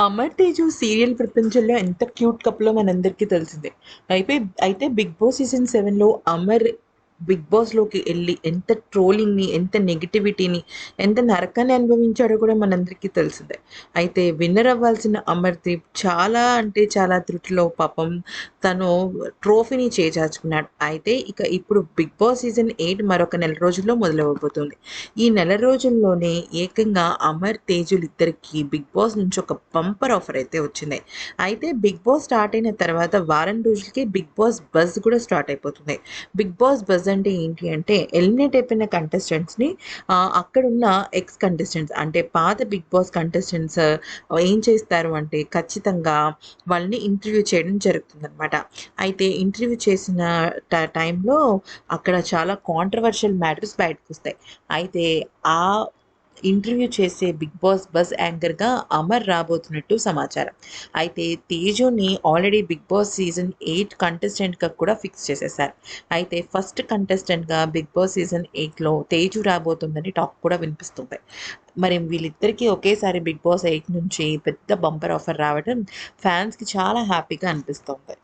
Amar Teju serial ప్రపంచంలో ఎంత cute కప్లో మనందరికీ తెలిసిందే. అయితే అయితే బిగ్ బాస్ సీజన్ సెవెన్లో అమర్ బిగ్ బాస్లోకి వెళ్ళి ఎంత ట్రోలింగ్ని ఎంత నెగిటివిటీని ఎంత నరకాన్ని అనుభవించాడో కూడా మనందరికీ తెలిసిందే. అయితే విన్నర్ అవ్వాల్సిన అమర్దీప్ చాలా అంటే చాలా త్రుటిలో పాపం తను ట్రోఫీని చేజార్చుకున్నాడు. అయితే ఇక ఇప్పుడు బిగ్ బాస్ సీజన్ ఎయిట్ మరొక నెల రోజుల్లో మొదలవబోతుంది ఈ నెల రోజుల్లోనే ఏకంగా అమర్ తేజులు ఇద్దరికి బిగ్ బాస్ నుంచి ఒక బంపర్ ఆఫర్ అయితే వచ్చింది. అయితే బిగ్ బాస్ స్టార్ట్ అయిన తర్వాత వారం రోజులకి బిగ్ బాస్ బజ్ కూడా స్టార్ట్ అయిపోతుంది. బిగ్ బాస్ బజ్ అంటే ఏంటి అంటే ఎలిమినేట్ అయిపోయిన కంటెస్టెంట్స్ని అక్కడున్న ఎక్స్ కంటెస్టెంట్స్ అంటే పాత బిగ్ బాస్ కంటెస్టెంట్స్ ఏం చేస్తారు అంటే ఖచ్చితంగా వాళ్ళని ఇంటర్వ్యూ చేయడం జరుగుతుందనమాట అయితే ఇంటర్వ్యూ చేసిన ట టైంలో అక్కడ చాలా కాంట్రవర్షియల్ మ్యాటర్స్ బయటకు వస్తాయి అయితే ఆ ఇంటర్వ్యూ చేసే బిగ్ బాస్ బస్ యాంకర్గా అమర్ రాబోతున్నట్టు సమాచారం. అయితే తేజుని already Bigg Boss season eight కంటెస్టెంట్గా కూడా ఫిక్స్ చేసేసారు అయితే ఫస్ట్ కంటెస్టెంట్గా బిగ్ బాస్ సీజన్ ఎయిట్లో తేజు రాబోతుందని టాక్ కూడా వినిపిస్తుంది. మరి వీళ్ళిద్దరికీ ఒకేసారి బిగ్ బాస్ ఎయిట్ నుంచి పెద్ద బంపర్ ఆఫర్ రావడం ఫ్యాన్స్కి చాలా హ్యాపీగా అనిపిస్తుంది.